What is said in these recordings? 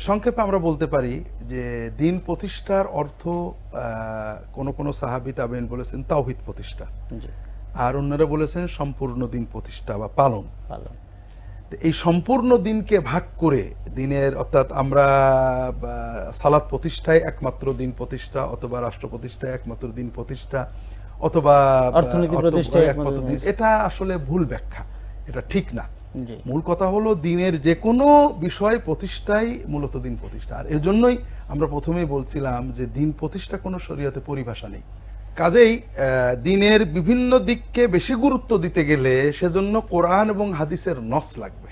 সংক্ষেপে আমরা বলতে পারি যে দিন প্রতিষ্ঠার অর্থ আহ, কোন কোন সাহাবি তাবেন বলেছেন তাওহিদ প্রতিষ্ঠা। আর অন্যরা বলেছেন সম্পূর্ণ দিন প্রতিষ্ঠা বা পালন। পালন। এই সম্পূর্ণ দিনকে ভাগ করে দিনের অর্থাৎ আমরা সালাদ প্রতিষ্ঠায় একমাত্র দিন প্রতিষ্ঠা অথবা রাষ্ট্র প্রতিষ্ঠায় একমাত্র দিন প্রতিষ্ঠা অথবা অর্থনীতি অর্থ- প্রতিষ্ঠায় একমাত্র দিন এটা আসলে ভুল ব্যাখ্যা। এটা ঠিক না। মূল কথা হলো দিনের যে কোনো বিষয় প্রতিষ্ঠাই মূলত দিন প্রতিষ্ঠা। আর এজন্যই আমরা প্রথমেই বলছিলাম যে দিন প্রতিষ্ঠা কোনো শরীয়তে পরিভাষা নেই। কাজেই দিনের বিভিন্ন দিককে বেশি গুরুত্ব দিতে গেলে সেজন্য কোরআন এবং হাদিসের নস লাগবে।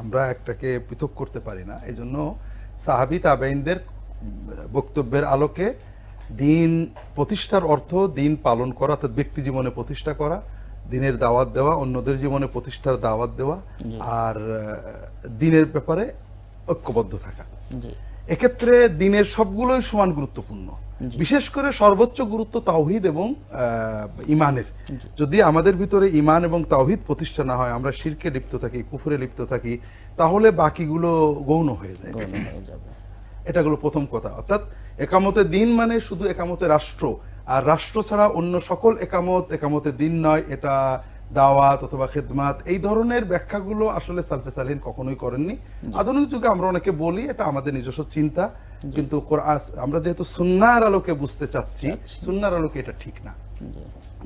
আমরা একটাকে পৃথক করতে পারি না। এই জন্য সাহাবি তাবেইনদের বক্তব্যের আলোকে দিন প্রতিষ্ঠার অর্থ দিন পালন করা অর্থাৎ ব্যক্তি জীবনে প্রতিষ্ঠা করা দিনের দাওয়াত দেওয়া অন্যদের জীবনে প্রতিষ্ঠার দাওয়াত দেওয়া আর দিনের ব্যাপারে ঐক্যবদ্ধ থাকা। এক্ষেত্রে দিনের সবগুলোই সমান গুরুত্বপূর্ণ। বিশেষ করে সর্বোচ্চ গুরুত্ব তাওহিদ এবং আহ, ইমানের যদি আমাদের ভিতরে ইমান এবং তাওহিদ প্রতিষ্ঠা না হয় আমরা শিরকে লিপ্ত থাকি কুফুরে লিপ্ত থাকি তাহলে বাকিগুলো গৌণ হয়ে যায়। এটা হলো প্রথম কথা। অর্থাৎ একামতে দিন মানে শুধু একামতে রাষ্ট্র আর রাষ্ট্র ছাড়া অন্য সকল একামত একামতে দিন নয় এটা দাওয়াত অথবা খেদমাত এই ধরনের ব্যাখ্যাগুলো আসলে সালফে সালিন কখনোই করেননি। আধুনিক যুগে আমরা অনেকে বলি এটা আমাদের নিজস্ব চিন্তা কিন্তু আমরা যেহেতু সুন্নার আলোকে বুঝতে চাচ্ছি। সুন্নার আলোকে এটা ঠিক না।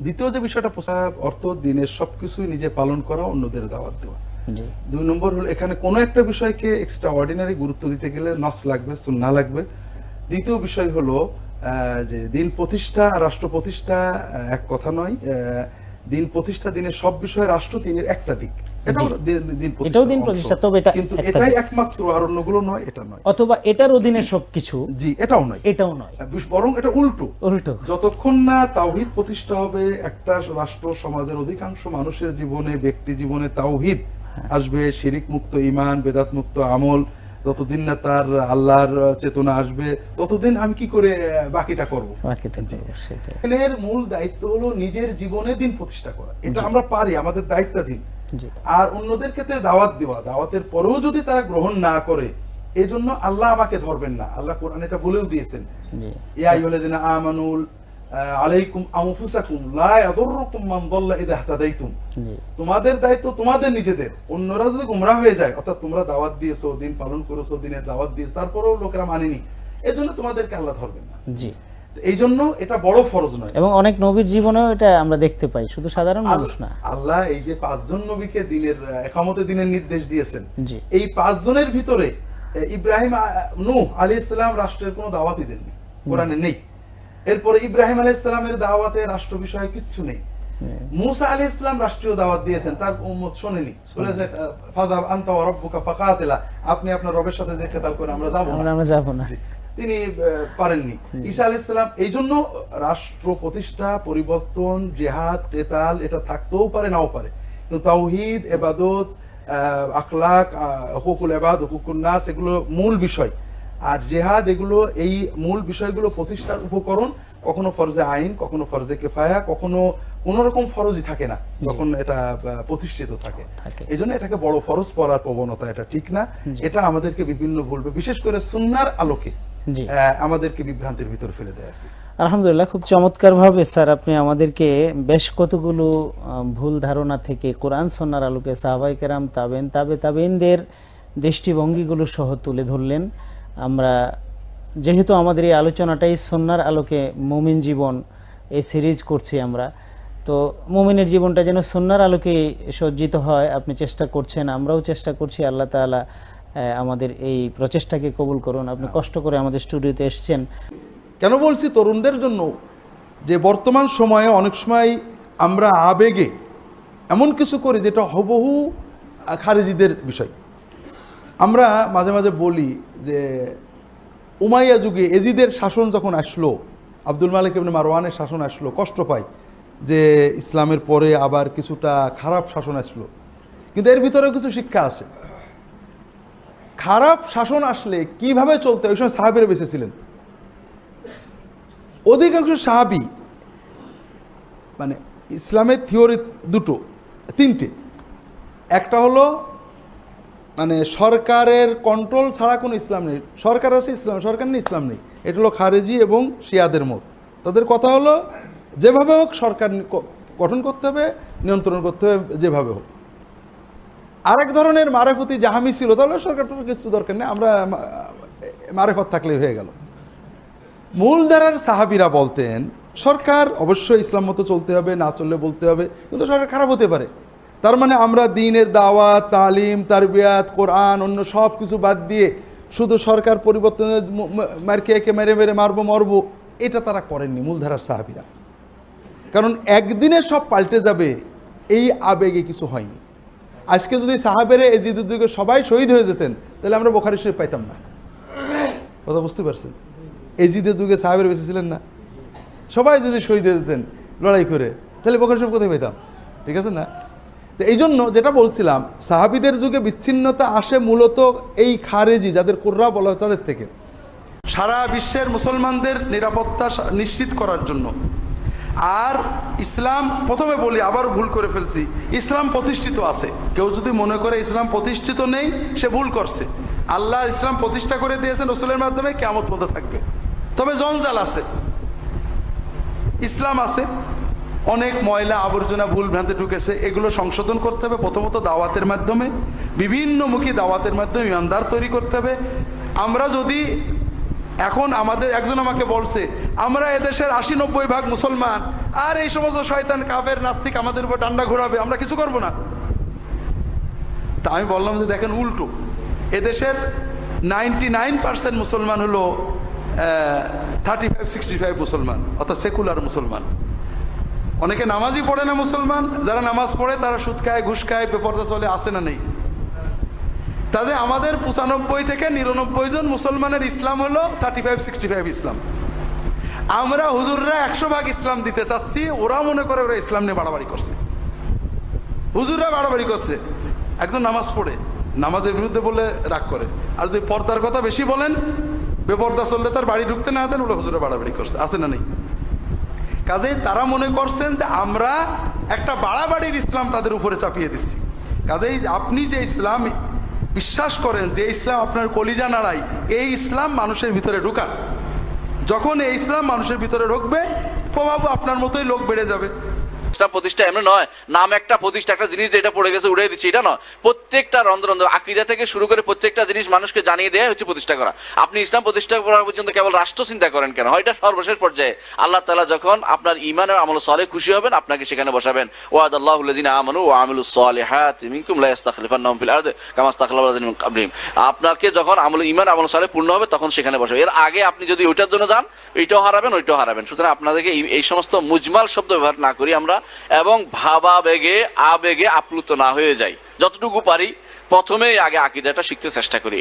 দ্বিতীয় যে বিষয়টা প্রসাব অর্থ দিনের সবকিছুই নিজে পালন করা অন্যদের দাওয়াত দেওয়া। দুই নম্বর হলো এখানে কোনো একটা বিষয়কে এক্সট্রা অর্ডিনারি গুরুত্ব দিতে গেলে নস লাগবে সুন্না লাগবে। দ্বিতীয় বিষয় হলো যে দিন প্রতিষ্ঠা রাষ্ট্র প্রতিষ্ঠা এক কথা নয় দিন প্রতিষ্ঠা দিনের সব বিষয়ে রাষ্ট্র দিনের একটা দিক। এটাও দিন-। প্রতিষ্ঠা, তবে এটা কিন্তু এটাই একমাত্র আর অন্যগুলো নয় এটা নয়। অথবা এটার অধীনে সবকিছু জি এটাও নয়। এটাও নয়। বরং এটা উল্টো। উল্টো। যতক্ষণ না তাওহিদ প্রতিষ্ঠা হবে একটা রাষ্ট্র সমাজের অধিকাংশ মানুষের জীবনে ব্যক্তি জীবনে তাওহিদ আসবে। শিরিক মুক্ত ইমান বেদাত মুক্ত আমল যতদিন না তার আল্লাহর চেতনা আসবে ততদিন আমি কি করে বাকিটা করব? সেটাই। মূল দায়িত্ব হলো নিজের জীবনে দিন প্রতিষ্ঠা করা। এটা আমরা পারি আমাদের দায়িত্বাধীন। আর অন্যদের ক্ষেত্রে দাওয়াত দেওয়া দাওয়াতের পরেও যদি তারা গ্রহণ না করে এজন্য আল্লাহ আমাকে ধরবেন না। আল্লাহ কোরআন এটা বলেও দিয়েছেন। ইয়া আমানুল আলাইকুম আনফুসাকুম লা ইয়াদুররুকুম মান দাল্লা ইযা ইহতাদাইতুম। তোমাদের দায়িত্ব তোমাদের নিজেদের। অন্যরা যদি গুমরা হয়ে যায় অর্থাৎ তোমরা দাওয়াত দিয়েছ দিন পালন করেছ দিনের দাওয়াত দিয়েছ তারপরেও লোকেরা মানেনি। এজন্য তোমাদেরকে আল্লাহ ধরবেন না। জি। এই জন্য এটা বড় ফরজ নয়। এবং অনেক নবীর জীবনেও এটা আমরা দেখতে পাই শুধু সাধারণ মানুষ না। আল্লাহ এই যে পাঁচজন নবীকে দিনের একামতে দিনের নির্দেশ দিয়েছেন জি। এই পাঁচজনের ভিতরে ইব্রাহিম নূহ আলী ইসলাম রাষ্ট্রের কোনো দাওয়াতই দেননি কোরআনে নেই। এরপরে ইব্রাহিম আলী ইসলামের দাওয়াতে রাষ্ট্র বিষয়ে কিচ্ছু নেই। মুসা আলী ইসলাম রাষ্ট্রীয় দাওয়াত দিয়েছেন তার উম্মত শোনেনি। বলেছে ফাযাব আনতা ওয়া রাব্বুকা ফাকাতিলা আপনি আপনার রবের সাথে যে কেতাল করে আমরা যাব না। আমরা যাব না। তিনি পারেননি। ঈসা আলাইহিস সালাম এই জন্য রাষ্ট্র প্রতিষ্ঠা পরিবর্তন জেহাদ কেতাল এটা থাকতেও পারে নাও পারে। কিন্তু তাওহিদ এবাদত আহ, আখলাক আহ, হুকুকুল এবাদ হুকুকুল নাস এগুলো মূল বিষয়। আর জেহাদ এগুলো এই মূল বিষয়গুলো প্রতিষ্ঠার উপকরণ কখনো ফরজে আইন কখনো ফরজে কেফায়া কখনো কোন রকম ফরজই থাকে না যখন এটা প্রতিষ্ঠিত থাকে। এই জন্য এটাকে বড় ফরজ পড়ার প্রবণতা এটা ঠিক না। এটা আমাদেরকে বিভিন্ন ভুলবে বিশেষ করে সুন্নার আলোকে আমাদেরকে বিভ্রান্তির ভিতর ফেলে দেয় আলহামদুলিল্লাহ খুব চমৎকারভাবে স্যার আপনি আমাদেরকে বেশ কতগুলো ভুল ধারণা থেকে কোরআন সন্ন্যার আলোকে সাহাবাই কেরাম তাবেন তাবে তাবেনদের দৃষ্টিভঙ্গিগুলো সহ তুলে ধরলেন। আমরা যেহেতু আমাদের এই আলোচনাটাই সন্ন্যার আলোকে মুমিন জীবন এই সিরিজ করছি আমরা তো মুমিনের জীবনটা যেন সন্ন্যার আলোকে সজ্জিত হয় আপনি চেষ্টা করছেন আমরাও চেষ্টা করছি আল্লাহ তাআলা আহ, আমাদের এই প্রচেষ্টাকে কবুল করুন। আপনি কষ্ট করে আমাদের স্টুডিওতে এসছেন। কেন বলছি? তরুণদের জন্য যে বর্তমান সময়ে অনেক সময় আমরা আবেগে এমন কিছু করি যেটা হবহু খারিজিদের বিষয়। আমরা মাঝে মাঝে বলি যে, উমাইয়া যুগে এজিদের শাসন যখন আসলো, আব্দুল মালিক ইবনে মারওয়ানের শাসন আসলো, কষ্ট পায় যে ইসলামের পরে আবার কিছুটা খারাপ শাসন আসলো। কিন্তু এর ভিতরেও কিছু শিক্ষা আছে। খারাপ শাসন আসলে কীভাবে চলতে ওই সময় সাহাবেরা বেঁচে ছিলেন। অধিকাংশ সাহাবি মানে ইসলামের থিওরি দুটো, তিনটে। একটা হলো মানে সরকারের কন্ট্রোল ছাড়া কোনো ইসলাম নেই। সরকার আছে ইসলাম, সরকার নেই, ইসলাম নেই। এটা হলো খারেজি এবং শিয়াদের মত। তাদের কথা হলো, যেভাবে হোক সরকার গঠন করতে হবে, নিয়ন্ত্রণ করতে হবে, যেভাবে হোক। আরেক ধরনের মারেফতি জাহামি ছিল, তাহলে সরকার টরকার কিছু দরকার নেই, আমরা মারেফত থাকলে হয়ে গেল। মূলধারার সাহাবিরা বলতেন, সরকার অবশ্যই ইসলাম মতো চলতে হবে, না চললে বলতে হবে, কিন্তু সরকার খারাপ হতে পারে। তার মানে আমরা দিনের দাওয়াত, তালিম, তারবিয়াত, কোরআন, অন্য সব কিছু বাদ দিয়ে শুধু সরকার পরিবর্তনের মারকে একে মেরে মেরে মারবো, মরবো, এটা তারা করেননি মূলধারার সাহাবিরা। কারণ একদিনে সব পাল্টে যাবে, এই আবেগে কিছু হয়নি। আজকে যদি সাহাবেরে এই জিদের যুগে সবাই শহীদ হয়ে যেতেন, তাহলে আমরা বোখারি শরীফ পাইতাম না। কথা বুঝতে পারছেন? এই যুগে সাহাবের বেঁচে ছিলেন না। সবাই যদি শহীদ হয়ে যেতেন লড়াই করে, তাহলে বোখারি শরীফ কোথায় পাইতাম? ঠিক আছে না? তো এই জন্য যেটা বলছিলাম, সাহাবিদের যুগে বিচ্ছিন্নতা আসে মূলত এই খারেজি, যাদের কোর্রা বলা হয় তাদের থেকে। সারা বিশ্বের মুসলমানদের নিরাপত্তা নিশ্চিত করার জন্য। আর ইসলাম, প্রথমে বলি, আবার ভুল করে ফেলছি, ইসলাম প্রতিষ্ঠিত আছে। কেউ যদি মনে করে ইসলাম প্রতিষ্ঠিত নেই, সে ভুল করছে। আল্লাহ ইসলাম প্রতিষ্ঠা করে দিয়েছেন রসুলের মাধ্যমে কেমন মতো থাকবে। তবে জঞ্জাল আছে। ইসলাম আছে অনেক ময়লা আবর্জনা ভুল ভ্রান্তি ঢুকেছে, এগুলো সংশোধন করতে হবে, প্রথমত দাওয়াতের মাধ্যমে। বিভিন্নমুখী দাওয়াতের মাধ্যমে ইমানদার তৈরি করতে হবে। আমরা যদি এখন আমাদের, একজন আমাকে বলছে, আমরা এদেশের আশি নব্বই ভাগ মুসলমান, আর এই সমস্ত শয়তান, কাফের, নাস্তিক আমাদের উপর ডান্ডা ঘোরাবে, আমরা কিছু করব না? তা আমি বললাম যে দেখেন উল্টো, এদেশের নাইনটি নাইন পার্সেন্ট মুসলমান হলো থার্টি ফাইভ সিক্সটি ফাইভ মুসলমান, অর্থাৎ সেকুলার মুসলমান। অনেকে নামাজই পড়ে না মুসলমান, যারা নামাজ পড়ে তারা সুদ খায়, ঘুষ খায়, বেপর্দা চলে, আসে না নেই। তাদের আমাদের পঁচানব্বই থেকে নিরানব্বই জন মুসলমানের ইসলাম হলো থার্টি ফাইভ সিক্সটি ফাইভ ইসলাম। আমরা হুজুররা একশো ভাগ ইসলাম দিতে চাচ্ছি, ওরা মনে করে ওরা ইসলাম নিয়ে বাড়াবাড়ি করছে। হুজুররা বাড়াবাড়ি করছে। একজন নামাজ পড়ে, নামাজের বিরুদ্ধে বলে রাগ করে। আর যদি পর্দার কথা বেশি বলেন, বেপর্দা চললে তার বাড়ি ঢুকতে না দেন ওরা হুজুরা বাড়াবাড়ি করছে আছে না নেই। কাজেই তারা মনে করছেন যে আমরা একটা বাড়াবাড়ির ইসলাম তাদের উপরে চাপিয়ে দিচ্ছি। কাজেই আপনি যে ইসলাম বিশ্বাস করেন, যে ইসলাম আপনার কলিজা নাড়াই, এই ইসলাম মানুষের ভিতরে ঢুকান যখন এই ইসলাম মানুষের ভিতরে ঢুকবে, প্রভাব আপনার মতোই লোক বেড়ে যাবে। ইসলাম প্রতিষ্ঠা এমনি নয়। নাম একটা প্রতিষ্ঠা, একটা জিনিস যেটা পড়ে গেছে উড়ে দিচ্ছে, এটা নয়। প্রত্যেকটা রন্ধ্র রন্ধ্র আকিদা থেকে শুরু করে প্রত্যেকটা জিনিস মানুষকে জানিয়ে দেয়া হচ্ছে প্রতিষ্ঠা করা। আপনি ইসলাম প্রতিষ্ঠা করার পর্যন্ত কেবল রাষ্ট্র চিন্তা করেন কেন? হয় এটা সর্বশেষ পর্যায়ে। আল্লাহ তালা যখন আপনার ইমানের আমল সলে খুশি হবেন, আপনাকে সেখানে বসাবেন। ওয়াদ আল্লাহুল্লাযিন আমানু ওয়া আমিলুস সালিহাত মিনকুম মিন আপনাকে যখন আমল ইমান আমল সলে পূর্ণ হবে, তখন সেখানে বসাবে এর আগে আপনি যদি ওইটার জন্য যান এইটাও হারাবেন, ওইটাও হারাবেন। সুতরাং আপনাদেরকে এই সমস্ত মুজমাল শব্দ ব্যবহার না করি আমরা। এবং ভাবাবেগে, আবেগে আপ্লুত না হয়ে যাই। যতটুকু পারি, প্রথমেই আগে আকিদাটা শিখতে চেষ্টা করি।